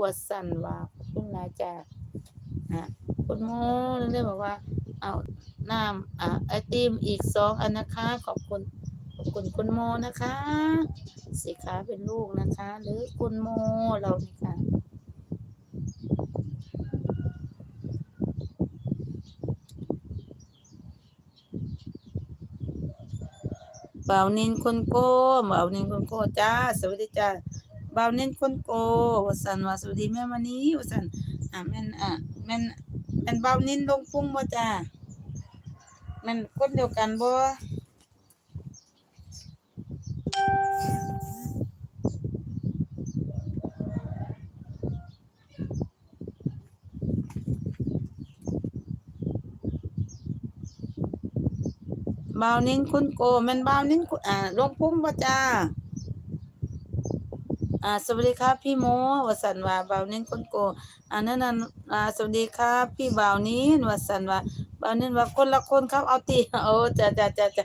วสันว่าคุณนะจ้าอะคุณโมเลยบอกว่า เอาน้ำอะไอติมอีกสองอันนะคะ ขอบคุณขอบคุณคุณโมนะคะสิขาเป็นลูกนะคะ หรือคุณโมเรานี่ค่ะบ่าวนินคนโก้บ่าวนินคนโก้จ้า สวัสดีจ้า บ่าวนินคนโก้วสันว่าสวัสดีแม่มานี้วสันอะแม่นอะแม่นแม่นบ่าวนินลงพุงบ่จ้าแม่นคนเดียวกันบ่บ่าวนินคนโก้แม่นบ่าวนินคนอ่าลงพุงบ่จ้า อ่าสวัสดีครับพี่โมวสันว่าบ่าวนินคนโกอ่านั่นน่ะอ่าสวัสดีครับพี่บ่าวนินวสันว่าบ่าวนินว่าคนละคนครับเอาตีโอ้จ้าจ้าจ้าจ้า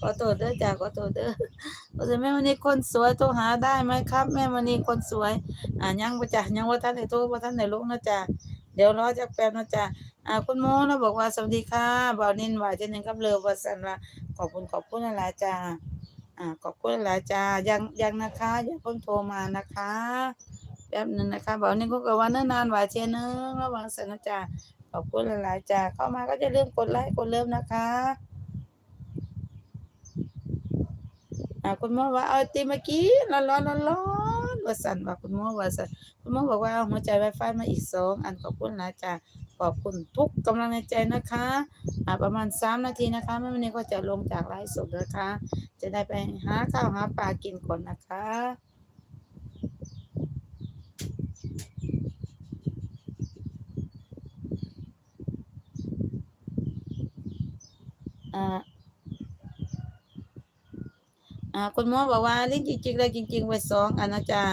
ขอโทษเด้อจ้าขอโทษเด้อว่าแต่แม่วันนี้คนสวยโทรหาได้ไหมครับ แม่วันนี้คนสวย อ่ายังบ่จ้ะยังว่าท่านได้โทรบ่ท่านได้ลงนะจ้าเดี๋ยวรอจักแป๊บนะจ้าอ่าคุณโมนะบอกว่าสวัสดีค่ะบ่าวนินว่าจะนึงกับเลิฟวสันว่าขอบคุณขอบคุณหลายจ้า อ่าขอบคุณหลายจ้ายังยังนะคะอย่าเพิ่งโทรมานะคะแป๊บนึงนะคะบอกนี่ก็กว่าเนิ่นนานหวาเชนึงระวังสนะจ้าขอบคุณหลายจ้าเข้ามาก็จะเริ่มกดไลค์กดเริ่มนะคะอ่าคุณหมอว่าเอาตีเมื่อกี้ร้อนร้อนร้อนร้อนว่าสันว่าคุณหมอว่าสันคุณหมอบอกว่าเอาหัวใจไวไฟมาอีกสองอันขอบคุณหลายจ้า ขอบคุณทุกกำลังใจนะคะอ่าประมาณสามนาทีนะคะแม่วันนี้ก็จะลงจากไลฟ์สดนะคะ จะได้ไปหาข้าวหาปลากินก่อนนะคะอ่าอ่าคุณหมอบอกว่าลิ้นจริงๆเลยจริง ๆ ไว้สองอันนะจ๊ะ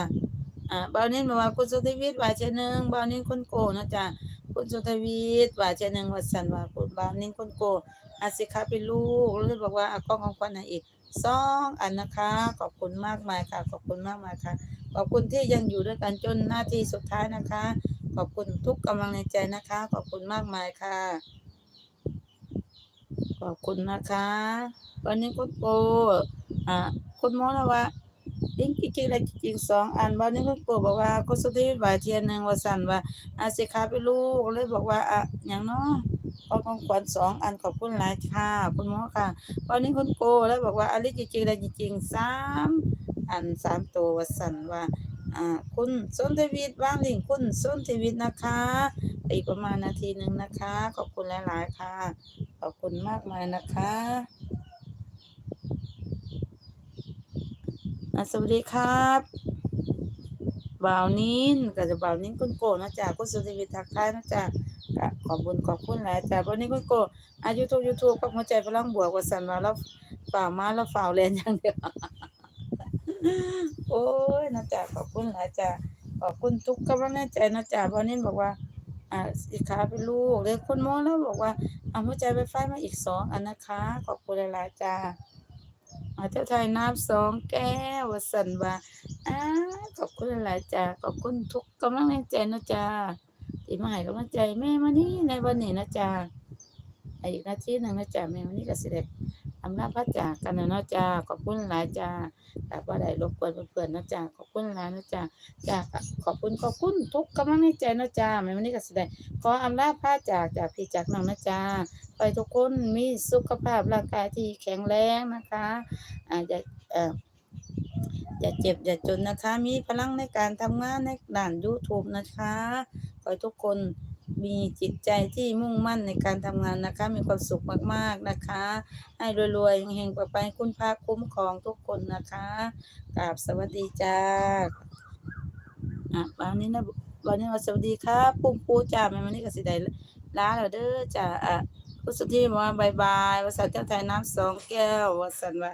อ่าบาวนินบอกว่าคุณสุทธิวิทย์ว่าเชยหนึ่งบาวนินคนโกนะจ๊ะ คุณสุทวิทย์ว่าเชยหนึ่งว่าสันว่าคุณบาวนินคนโกอาสิคะเป็นลูกเลยบอกว่าอากล้องของควันให้อีกสองอันนะคะ ขอบคุณมากมายค่ะ ขอบคุณมากมายค่ะ ขอบคุณที่ยังอยู่ด้วยกันจนหน้าที่สุดท้ายนะคะ ขอบคุณทุกกำลังใจนะคะ ขอบคุณมากมายค่ะ ขอบคุณนะคะ วันนี้คุณโกอ่าคุณหมอนะว่า จริงจริงๆเลยจริงสองอันวันนี้คุณโกบอกว่าคุณสุธิวิทย์ว่าเทียนหนึ่งว่าสั่นว่าอาสิขาไปลูกเลยบอกว่าอะอย่างเนาะขอของขวัญสองอันขอบคุณหลายค่ะคุณหมอค่ะวันนี้คุณโกแล้วบอกว่าอันนี้จริงๆเลยจริงๆสามอันสามตัวว่าสั่นว่าอ่าคุณส้นทวิทย์ว่างลิงก์คุณส้นทวิทย์นะคะอีกประมาณนาทีหนึ่งนะคะ ขอบคุณหลาย ๆ ค่ะ ขอบคุณมากมายนะคะ อะสวัสดีครับบ่าวนิ้นก็จะบ่าวนิ้นคุณโกนะจ๊ะคุณสุธิวิทักทายนะจ๊ะขอบคุณขอบคุณหลายจ้ะวันนี้คุณโกอายุทูบยูทูบกับหัวใจพลังบวกว่าสันว่าแล้วฝ่ามาแล้วฝ่าวแลนอย่างเดียวโอ้ยนะจ๊ะขอบคุณหลายจ้ะขอบคุณทุกกำลังใจนะจ๊ะวันนี้บอกว่าอ่าสิขาเป็นลูกเลยคุณมอแล้วบอกว่าเอาหัวใจไฟฟ้ามาอีกสองอันนะคะ ขอบคุณหลายๆจ้า อาเจ้าไทยน้ำสองแก้วสันว่าอ้าขอบคุณหลายจ้าขอบคุณทุกกำลังใจนะจ้าที่มาให้กำลังใจแม่มานี่ในวันนี้นะจ้าอีกนาทีหนึ่งนะจ้าแม่วันนี้ก็เสด็จ อำนาจพระจากกันนะเนาะจ้าขอบคุณหลายจ้าแต่ว่าได้รบกวนเพื่อนๆนะจ้าขอบคุณหลายนะจ้าจ้าขอบคุณขอบคุณทุกกำลังใจนะจ้าแม่วันนี้ก็เสด็จขออำลาพระจากจากพี่จากน้องนะจ๊ะไปทุกคนมีสุขภาพร่างกายที่แข็งแรงนะคะอ่าอย่าเอ่ออย่าเจ็บอย่าจนนะคะ มีพลังในการทำงานในด่าน YouTube นะคะขอให้ทุกคน มีจิตใจที่มุ่งมั่นในการทำงานนะคะ มีความสุขมากๆนะคะ ให้รวยๆเฮงๆไปคุณพระคุ้มครองทุกคนนะคะกราบสวัสดีจ้าอะวันนี้นะวันนี้ว่าสวัสดีครับปุ้มปูจ้าแม่วันนี้ก็สิได้ลาแล้วเด้อจ้าอะคุณสุธีบอกว่าบายบายว่าสันเจ้าไทยน้ำสองแก้วว่าสันว่า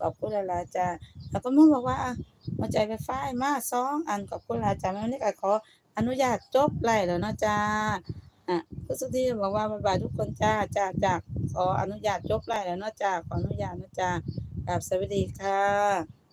ขอบคุณลาจ้าแล้วก็มุ่งบอกว่าอะมาใจไฟฟ้ามาสองอันขอบคุณลาจ้าแม่วันนี้ก็ขอ อนุญาตจบไล่แล้วเนาะจ้าอะคุณสุธีบอกว่าบายบายทุกคนจ้าจ้าจากขออนุญาตจบไล่แล้วเนาะจ้าขออนุญาตเนาะจ้ากับสวัสดีค่ะ